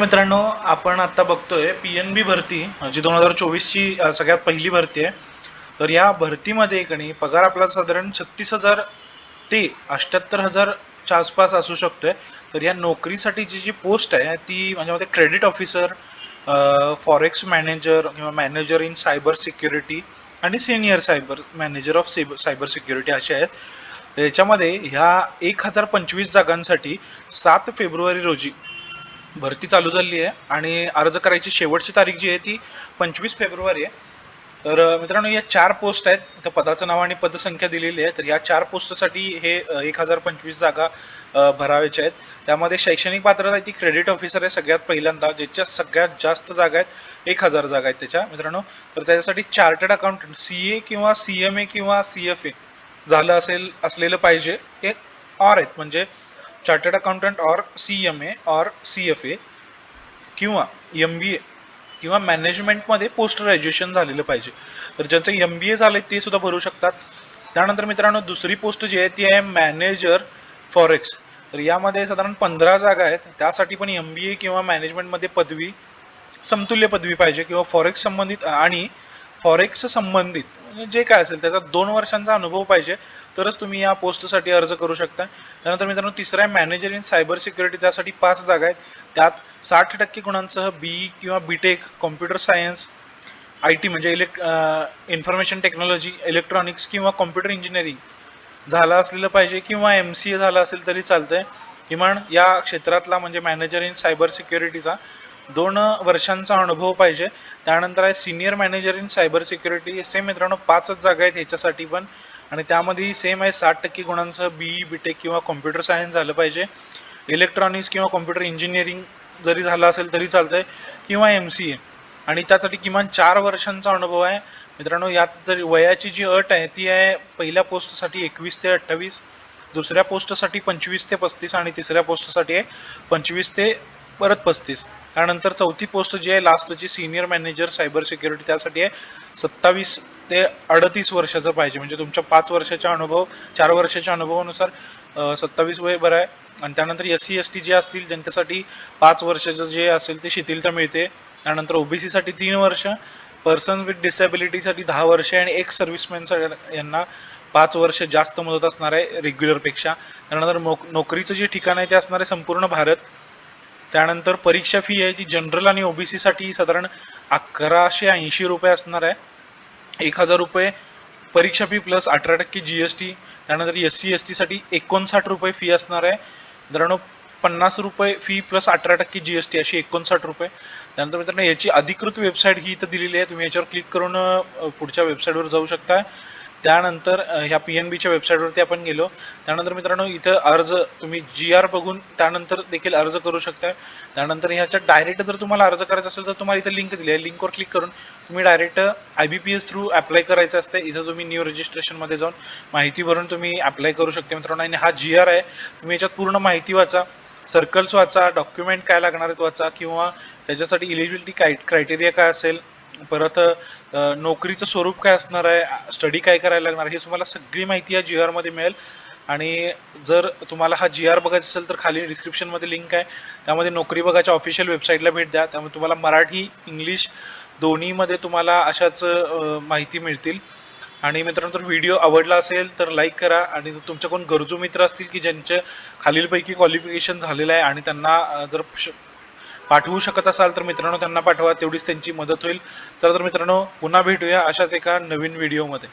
मित्रांनो आपण आता बघतोय पी एन बी भरती जी दोन हजार चोवीसची सगळ्यात पहिली भरती आहे. तर या भरतीमध्ये कणी पगार आपला साधारण छत्तीस हजार ते अष्ट्याहत्तर हजारच्या आसपास असू शकतोय. तर या नोकरीसाठीची जी पोस्ट आहे ती माझ्यामध्ये क्रेडिट ऑफिसर फॉरेक्स मॅनेजर किंवा मॅनेजर इन सायबर सिक्युरिटी आणि senior cyber manager of cyber security असे आहेत. याच्यामध्ये ह्या एक हजार पंचवीस जागांसाठी सात फेब्रुवारी रोजी भरती चालू झाली आहे आणि अर्ज करायची शेवटची तारीख जी आहे ती पंचवीस फेब्रुवारी आहे. तर मित्रांनो या चार पोस्ट आहेत. तर पदाचं नाव आणि पदसंख्या दिलेली आहे. तर या चार पोस्टसाठी हे एक हजार पंचवीस जागा अ, भराव्याच्या आहेत. त्यामध्ये शैक्षणिक पात्रता आहे ती क्रेडिट ऑफिसर आहे सगळ्यात पहिल्यांदा. ज्याच्या सगळ्यात जास्त जागा आहेत एक हजार जागा आहेत त्याच्या मित्रांनो. तर त्याच्यासाठी चार्टर्ड अकाउंटंट सी ए किंवा सी एम ए किंवा सी एफ ए झालं असेल असलेलं पाहिजे. हे ऑर आहेत. म्हणजे chartered accountant or C M A or C F A किंवा एम बी ए किंवा मॅनेजमेंटमध्ये पोस्ट ग्रॅज्युएशन झालेलं पाहिजे. तर ज्यांचं एम बी ए झालं ते सुद्धा भरू शकतात. त्यानंतर मित्रांनो दुसरी पोस्ट जी आहे ती आहे मॅनेजर फॉरेक्स तर यामध्ये साधारण पंधरा जागा आहेत. त्यासाठी पण एम बी ए किंवा मॅनेजमेंटमध्ये पदवी समतुल्य पदवी पाहिजे किंवा फॉरेक्स संबंधित आणि फॉरेक्स संबंधित म्हणजे जे काय असेल त्याचा दोन वर्षांचा अनुभव पाहिजे तरच तुम्ही या पोस्टसाठी अर्ज करू शकता. त्यानंतर मित्रांनो तिसरा आहे मॅनेजर इन सायबर सिक्युरिटी त्यासाठी पाच जागा आहेत. त्यात साठ टक्के गुणांसह बी किंवा B tech computer science I T म्हणजे इलेक्ट इन्फॉर्मेशन टेक्नॉलॉजी इलेक्ट्रॉनिक्स किंवा कॉम्प्युटर इंजिनिअरिंग झालं असलेलं पाहिजे किंवा एम सी ए झालं असेल तरी चालतंय. किमान या क्षेत्रातला म्हणजे मॅनेजर इन सायबर सिक्युरिटीचा दोन वर्षांचा अनुभव पाहिजे. त्यानंतर आहे senior manager in cyber security same मित्रांनो पाचच जागा आहेत ह्याच्यासाठी पण. आणि त्यामध्ये सेम आहे साठ टक्के गुणांसह बी बी टेक किंवा कॉम्प्युटर सायन्स झालं पाहिजे. इलेक्ट्रॉनिक्स किंवा कॉम्प्युटर इंजिनिअरिंग जरी झालं असेल तरी चालतंय. किंवा एम सी ए आणि त्यासाठी किमान चार वर्षांचा अनुभव आहे. मित्रांनो यात जर वयाची जी अट आहे ती आहे पहिल्या पोस्टसाठी एकवीस ते अठ्ठावीस. दुसऱ्या पोस्टसाठी पंचवीस ते पस्तीस. आणि तिसऱ्या पोस्टसाठी आहे पंचवीस ते परत पस्तीस. त्यानंतर चौथी पोस्ट जी आहे लास्टची सिनियर मॅनेजर सायबर सिक्युरिटी त्यासाठी आहे सत्तावीस ते अडतीस वर्षाचं पाहिजे. म्हणजे तुमच्या पाच वर्षाच्या अनुभव चार वर्षाच्या अनुभवानुसार सत्तावीस वय बरं आहे. आणि त्यानंतर एस सी एस टी जे असतील ज्यांच्यासाठी पाच वर्षाचं जे असेल ते शिथिलता मिळते. त्यानंतर ओबीसीसाठी तीन वर्ष पर्सन विथ डिसेबिलिटीसाठी दहा वर्ष आणि एक सर्व्हिसमॅन यांना पाच वर्ष जास्त मुदत असणार आहे रेग्युलरपेक्षा त्यानंतर नोक नोकरीचं जे ठिकाण आहे ते असणार आहे संपूर्ण भारत. त्यानंतर परीक्षा फी आहे जी जनरल आणि ओ बी सीसाठी साधारण अकराशे ऐंशी रुपये असणार आहे. एक हजार रुपये परीक्षा फी प्लस अठरा टक्के जी एस टी त्यानंतर एस सी एस टीसाठी एकोणसाठ रुपये फी असणार आहे. मित्रांनो पन्नास रुपये फी प्लस अठरा टक्के जी एस टी अशी एकोणसाठ रुपये. त्यानंतर मित्रांनो याची अधिकृत वेबसाईट ही इथं दिलेली आहे. तुम्ही याच्यावर क्लिक करून पुढच्या वेबसाईटवर जाऊ शकता. त्यानंतर ह्या पी एन बीच्या वेबसाईटवरती आपण गेलो. त्यानंतर मित्रांनो इथं अर्ज तुम्ही जी आर बघून त्यानंतर देखील अर्ज करू शकता त्यानंतर ह्याच्यात डायरेक्ट जर तुम्हाला अर्ज करायचा असेल तर तुम्हाला इथं लिंक दिली आहे. लिंकवर क्लिक करून तुम्ही direct I B P S through apply करायचं असतं इथं तुम्ही न्यू रजिस्ट्रेशनमध्ये जाऊन माहिती भरून तुम्ही अप्लाय करू शकता मित्रांनो. आणि हा जी आर आहे. तुम्ही याच्यात पूर्ण माहिती वाचा सर्कल्स वाचा डॉक्युमेंट काय लागणार आहेत वाचा किंवा त्याच्यासाठी इलिजिबिलिटी काय क्रायटेरिया काय असेल परत नोकरीचं स्वरूप काय असणार आहे? स्टडी काय करायला लागणार हे तुम्हाला सगळी माहिती या जी आरमध्ये मिळेल. आणि जर तुम्हाला हा जी आर बघायचा असेल तर खाली डिस्क्रिप्शनमध्ये लिंक आहे. त्यामध्ये नोकरी बघायच्या ऑफिशियल वेबसाईटला भेट द्या. त्यामुळे तुम्हाला मराठी इंग्लिश दोन्हीमध्ये तुम्हाला अशाच माहिती मिळतील. आणि मित्रांनो जर व्हिडिओ आवडला असेल तर लाईक करा. आणि जर तुमच्या कोण गरजू मित्र असतील की ज्यांचे खालीलपैकी क्वालिफिकेशन झालेलं आहे आणि त्यांना जर श- पाठवू शकत असाल तर मित्रांनो त्यांना पाठवा तेवढीच त्यांची मदत होईल. तर मित्रांनो पुन्हा भेटूया अशाच एका नवीन व्हिडिओमध्ये